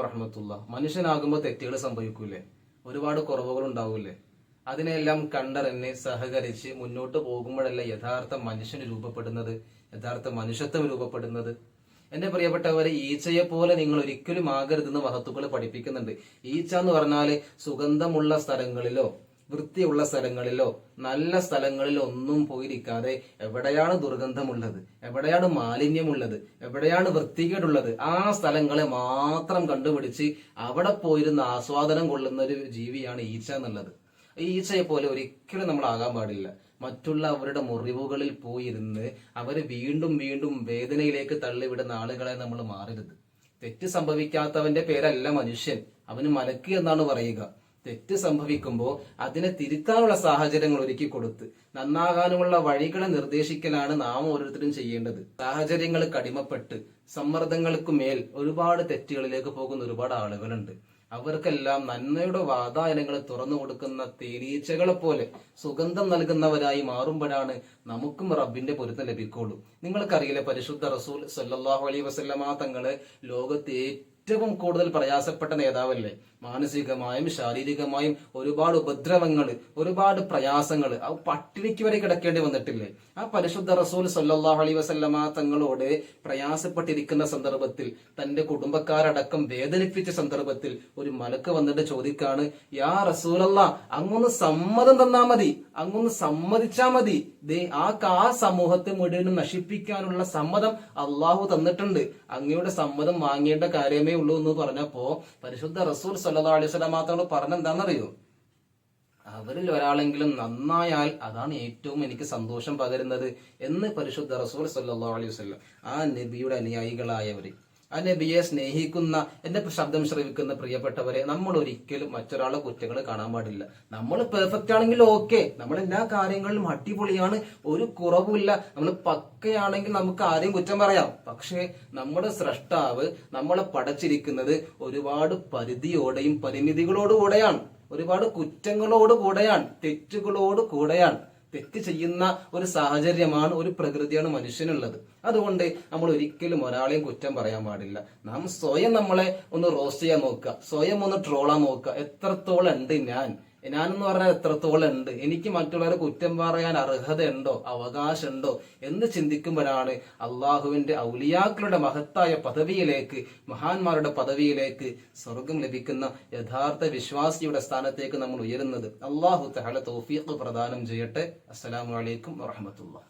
റഹ്മത്തുള്ള മനുഷ്യനാകുമ്പോൾ തെറ്റുകൾ സംഭവിക്കൂലേ ഒരുപാട് കുറവുകൾ ഉണ്ടാവൂലേ അതിനെല്ലാം കണ്ടറിഞ്ഞ് സഹകരിച്ച് മുന്നോട്ട് പോകുമ്പോഴല്ല യഥാർത്ഥ മനുഷ്യന് രൂപപ്പെടുന്നത്? യഥാർത്ഥ മനുഷ്യത്വം രൂപപ്പെടുന്നത്? എന്റെ പ്രിയപ്പെട്ടവരെ ഈച്ചയെ പോലെ നിങ്ങൾ ഒരിക്കലും ആകരുതെന്ന് മഹത്തുക്കൾ പഠിപ്പിക്കുന്നുണ്ട്. ഈച്ച എന്ന് പറഞ്ഞാൽ സുഗന്ധമുള്ള സ്ഥലങ്ങളിലോ വൃത്തിയുള്ള സ്ഥലങ്ങളിലോ നല്ല സ്ഥലങ്ങളിലോ ഒന്നും പോയിരിക്കാതെ എവിടെയാണ് ദുർഗന്ധമുള്ളത് എവിടെയാണ് മാലിന്യമുള്ളത് എവിടെയാണ് വൃത്തികേടുള്ളത് ആ സ്ഥലങ്ങളെ മാത്രം കണ്ടുപിടിച്ച് അവിടെ പോയിരുന്ന് ആസ്വാദനം കൊള്ളുന്ന ഒരു ജീവിയാണ് ഈച്ച എന്നുള്ളത്. ഈ ഈച്ചയെ പോലെ ഒരിക്കലും നമ്മൾ ആകാൻ പാടില്ല. മറ്റുള്ള അവരുടെ മുറിവുകളിൽ പോയിരുന്ന് അവരെ വീണ്ടും വീണ്ടും വേദനയിലേക്ക് തള്ളിവിടുന്ന ആളുകളെ നമ്മൾ മാറരുത്. തെറ്റ് സംഭവിക്കാത്തവന്റെ പേരല്ല മനുഷ്യൻ. അവന് മലക്ക് എന്നാണ് പറയുക. തെറ്റ് സംഭവിക്കുമ്പോൾ അതിനെ തിരുത്താനുള്ള സാഹചര്യങ്ങൾ ഒരുക്കി കൊടുത്ത് നന്നാകാനുമുള്ള വഴികളെ നിർദ്ദേശിക്കലാണ് നാം ഓരോരുത്തരും ചെയ്യേണ്ടത്. സാഹചര്യങ്ങൾ കടിമപ്പെട്ട് സമ്മർദ്ദങ്ങൾക്ക് മേൽ ഒരുപാട് തെറ്റുകളിലേക്ക് പോകുന്ന ഒരുപാട് ആളുകളുണ്ട്. അവർക്കെല്ലാം നന്മയുടെ വാതായനങ്ങൾ തുറന്നു കൊടുക്കുന്ന തേനീച്ചകളെ പോലെ സുഗന്ധം നൽകുന്നവരായി മാറുമ്പോഴാണ് നമുക്കും റബ്ബിന്റെ പൊരുത്തം ലഭിക്കുള്ളൂ നിങ്ങൾക്കറിയില്ലേ പരിശുദ്ധ റസൂൽ സല്ലാഹു അലൈ വസല്ലമ തങ്ങൾ ലോകത്തെ ഏറ്റവും കൂടുതൽ പ്രയാസപ്പെട്ട നേതാവല്ലേ? മാനസികമായും ശാരീരികമായും ഒരുപാട് ഉപദ്രവങ്ങൾ ഒരുപാട് പ്രയാസങ്ങൾ ആ പട്ടിണിക്ക് വരെ കിടക്കേണ്ടി വന്നിട്ടില്ലേ? ആ പരിശുദ്ധ റസൂൽ സല്ലല്ലാഹു അലൈഹി വസല്ലമ തങ്ങളോട് പ്രയാസപ്പെട്ടിരിക്കുന്ന സന്ദർഭത്തിൽ തന്റെ കുടുംബക്കാരടക്കം വേദനിപ്പിച്ച സന്ദർഭത്തിൽ ഒരു മലക്ക് വന്നിട്ട് ചോദിക്കാണ് യാ റസൂലല്ല അങ്ങൊന്ന് സമ്മതം തന്നാ മതി അങ്ങൊന്ന് സമ്മതിച്ചാ മതി. ദേ ആ കാ സമൂഹത്തെ മുഴുവനും നശിപ്പിക്കാനുള്ള സമ്മതം അള്ളാഹു തന്നിട്ടുണ്ട്. അങ്ങയുടെ സമ്മതം വാങ്ങേണ്ട കാര്യമേ ഉള്ളൂ എന്ന് പറഞ്ഞപ്പോ പരിശുദ്ധ റസൂൽ സല്ലാ അലൈഹി സ്വലാം മാത്രം പറഞ്ഞെന്താണെന്നറിയോ അവരിൽ ഒരാളെങ്കിലും നന്നായാൽ അതാണ് ഏറ്റവും എനിക്ക് സന്തോഷം പകരുന്നത് എന്ന് പരിശുദ്ധ റസൂൽ സല്ലാ അലൈഹി വസ്ലം ആ നബിയുടെ അനുയായികളായവര്. ആ നബിയെ സ്നേഹിക്കുന്ന എന്റെ ശബ്ദം ശ്രവിക്കുന്ന പ്രിയപ്പെട്ടവരെ നമ്മൾ ഒരിക്കലും മറ്റൊരാളെ കുറ്റങ്ങൾ കാണാൻ പാടില്ല. നമ്മൾ പെർഫെക്റ്റ് ആണെങ്കിൽ ഓക്കെ നമ്മൾ എല്ലാ കാര്യങ്ങളിലും അടിപൊളിയാണ്. ഒരു കുറവുമില്ല. നമ്മൾ പക്കയാണെങ്കിൽ നമുക്ക് ആരെയും കുറ്റം പറയാം. പക്ഷേ നമ്മുടെ സ്രഷ്ടാവ് നമ്മളെ പടച്ചിരിക്കുന്നത് ഒരുപാട് പരിധിയോടെയും പരിമിതികളോടുകൂടെയാണ്. ഒരുപാട് കുറ്റങ്ങളോട് കൂടെയാണ് തെറ്റുകളോട് കൂടെയാണ് തെറ്റ് ചെയ്യുന്ന ഒരു സാഹചര്യമാണ് ഒരു പ്രകൃതിയാണ് മനുഷ്യനുള്ളത്. അതുകൊണ്ട് നമ്മൾ ഒരിക്കലും ഒരാളെയും കുറ്റം പറയാൻ പാടില്ല. നാം സ്വയം നമ്മളെ ഒന്ന് റോസ്റ്റ് ചെയ്യാൻ നോക്കുക സ്വയം ഒന്ന് ട്രോളാൻ നോക്കുക. എത്രത്തോളം ഉണ്ട് ഞാൻ? ഞാനെന്ന് പറഞ്ഞാൽ എത്രത്തോളം ഉണ്ട്? എനിക്ക് മറ്റുള്ളവരെ കുറ്റം പറയാൻ അർഹതയുണ്ടോ? അവകാശമുണ്ടോ? എന്ന് ചിന്തിക്കുമ്പോഴാണ് അള്ളാഹുവിന്റെ ഔലിയാക്കളുടെ മഹത്തായ പദവിയിലേക്ക് മഹാന്മാരുടെ പദവിയിലേക്ക് സ്വർഗം ലഭിക്കുന്ന യഥാർത്ഥ വിശ്വാസിയുടെ സ്ഥാനത്തേക്ക് നമ്മൾ ഉയരുന്നത്. അള്ളാഹു തഹല തൗഫീഖ് പ്രദാനം ചെയ്യട്ടെ. അസ്സലാമു അലൈക്കും വറഹമത്തുള്ള